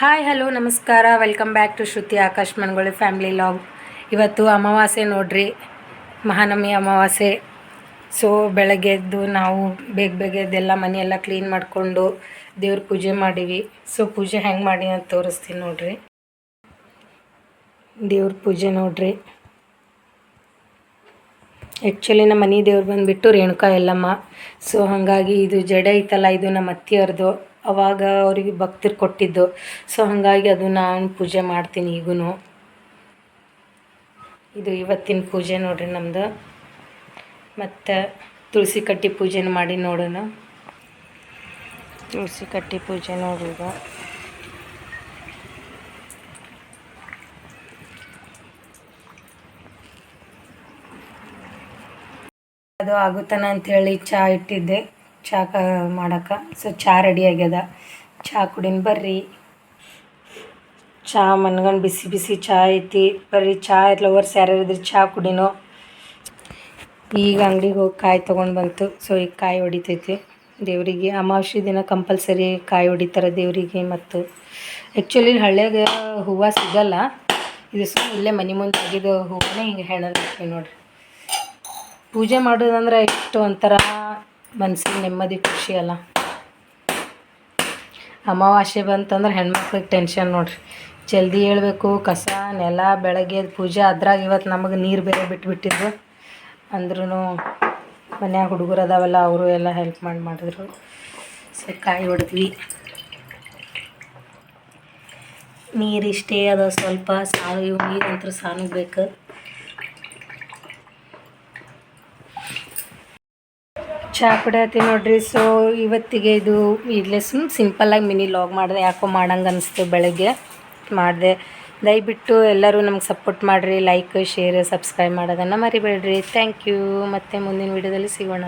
Hi, hello, ನಮಸ್ಕಾರ. Welcome back to Shruti Akash Mangolli family vlog ಇವತ್ತು ಅಮಾವಾಸ್ಯೆ ನೋಡ್ರಿ. ಮಹಾನವಮಿ ಅಮಾವಾಸ್ಯೆ. ಸೊ ಬೆಳಗ್ಗೆ ಎದ್ದು ನಾವು ಬೇಗ ಬೇಗ ಎದ್ದೆಲ್ಲ ಮನೆಯೆಲ್ಲ ಕ್ಲೀನ್ ಮಾಡಿಕೊಂಡು ದೇವ್ರ ಪೂಜೆ ಮಾಡೀವಿ. ಸೊ ಪೂಜೆ ಹೆಂಗೆ ಮಾಡಿ ಅಂತ ತೋರಿಸ್ತೀನಿ ನೋಡ್ರಿ. ದೇವ್ರ ಪೂಜೆ ನೋಡ್ರಿ. ಆ್ಯಕ್ಚುಲಿ ನಮ್ಮ ಮನೆ ದೇವ್ರು ಬಂದುಬಿಟ್ಟು ರೇಣುಕಾ ಎಲ್ಲಮ್ಮ. ಸೊ ಹಾಗಾಗಿ ಇದು ಜಡೆ ಐತಲ್ಲ, ಇದು ನಮ್ಮ ಅತ್ತಿಯವ್ರದ್ದು ಅವಾಗ ಅವರಿಗೆ ಭಕ್ತರು ಕೊಟ್ಟಿದ್ದು. ಸೊ ಹಾಗಾಗಿ ಅದು ನಾನು ಪೂಜೆ ಮಾಡ್ತೀನಿ ಈಗೂ ಇದು ಇವತ್ತಿನ ಪೂಜೆ ನೋಡ್ರಿ ನಮ್ಮದು ಮತ್ತು ತುಳಸಿ ಕಟ್ಟಿ ಪೂಜೆನ ಮಾಡಿ ನೋಡೋಣ. ತುಳಸಿ ಕಟ್ಟಿ ಪೂಜೆ ನೋಡ್ರಿ ಈಗ. ಅದು ಆಗುತ್ತಾನ ಅಂಥೇಳಿ ಚಹಾ ಇಟ್ಟಿದ್ದೆ. ಚಹಾ ಕ ಮಾಡಕ್ಕೆ ಸೊ ಚಹಾ ರೆಡಿ ಆಗ್ಯದ. ಚಹಾ ಕುಡಿನ ಬರ್ರಿ. ಚಹಾ ಮನ್ಗಂಡು ಬಿಸಿ ಬಿಸಿ ಚಹಾ ಐತಿ. ಬರ್ರಿ ಚಹಾ ಲವರ್ಸ್ ಯಾರ್ಯಾರು ಇದ್ರಿ ಚಹಾ ಕುಡಿನೋ. ಈಗ ಅಂಗಡಿಗೆ ಹೋಗಿ ಕಾಯಿ ತೊಗೊಂಡು ಬಂತು. ಸೊ ಈಗ ಕಾಯಿ ಹೊಡಿತೈತಿ. ದೇವರಿಗೆ ಅಮಾವಾಸ್ಯೆ ದಿನ ಕಂಪಲ್ಸರಿ ಕಾಯಿ ಹೊಡಿತಾರೆ ದೇವರಿಗೆ ಮತ್ತು ಆ್ಯಕ್ಚುಲಿ ಹಳ್ಳ್ಯಾಗ ಹೂವು ಸಿಗಲ್ಲ. ಇದು ಸುಮ್ಮನೆ ಇಲ್ಲೇ ಮನೆ ಮುಂದೆ ತೆಗೆದು ಹೂವನ್ನೇ ಹಿಂಗೆ ಹೆಣದಿರ್ತೀವಿ ನೋಡ್ರಿ. ಪೂಜೆ ಮಾಡೋದಂದ್ರೆ ಎಷ್ಟು ಒಂಥರ ಮನ್ಸಿಗೆ ನೆಮ್ಮದಿ, ಖುಷಿ ಅಲ್ಲ. ಅಮಾವಾಸ್ಯೆ ಬಂತಂದ್ರೆ ಹೆಣ್ಮಕ್ಳಿಗೆ ಟೆನ್ಷನ್ ನೋಡ್ರಿ. ಜಲ್ದಿ ಹೇಳಬೇಕು, ಕಸ, ನೆಲ, ಬೆಳಗ್ಗೆ ಪೂಜೆ, ಅದ್ರಾಗ ಇವತ್ತು ನಮಗೆ ನೀರು ಬೇರೆ ಬಿಟ್ಬಿಟ್ಟಿದ್ರು. ಅಂದ್ರೂ ಮನ್ಯಾಗ ಹುಡುಗರು ಅದಾವಲ್ಲ, ಅವರು ಎಲ್ಲ ಹೆಲ್ಪ್ ಮಾಡಿ ಮಾಡಿದ್ರು. ಸೊ ಕಾಯಿ ಹೊಡೆದ್ವಿ. ನೀರು ಇಷ್ಟೇ ಅದ ಸ್ವಲ್ಪ ಸಾರು ಇವು ಅಂತ ಸಾನು ಬೇಕು. ಚಹಾ ಕುಡಿಯತ್ತಿ ನೋಡ್ರಿ. ಸೊ ಇವತ್ತಿಗೆ ಇದು ಇಲ್ಲೇ ಸುಮ್ ಸಿಂಪಲ್ಲಾಗಿ ಮಿನಿ ಲಾಗ್ ಮಾಡಿದೆ. ಯಾಕೋ ಮಾಡಂಗೆ ಅನಿಸ್ತು ಬೆಳಗ್ಗೆ. ಮಾಡಿದೆ. ದಯವಿಟ್ಟು ಎಲ್ಲರೂ ನಮ್ಗೆ ಸಪೋರ್ಟ್ ಮಾಡಿರಿ. ಲೈಕ್ ಶೇರ್ ಸಬ್ಸ್ಕ್ರೈಬ್ ಮಾಡೋದನ್ನು ಮರಿಬೇಡ್ರಿ. ಥ್ಯಾಂಕ್ ಯು ಮತ್ತು ಮುಂದಿನ ವೀಡಿಯೋದಲ್ಲಿ ಸಿಗೋಣ.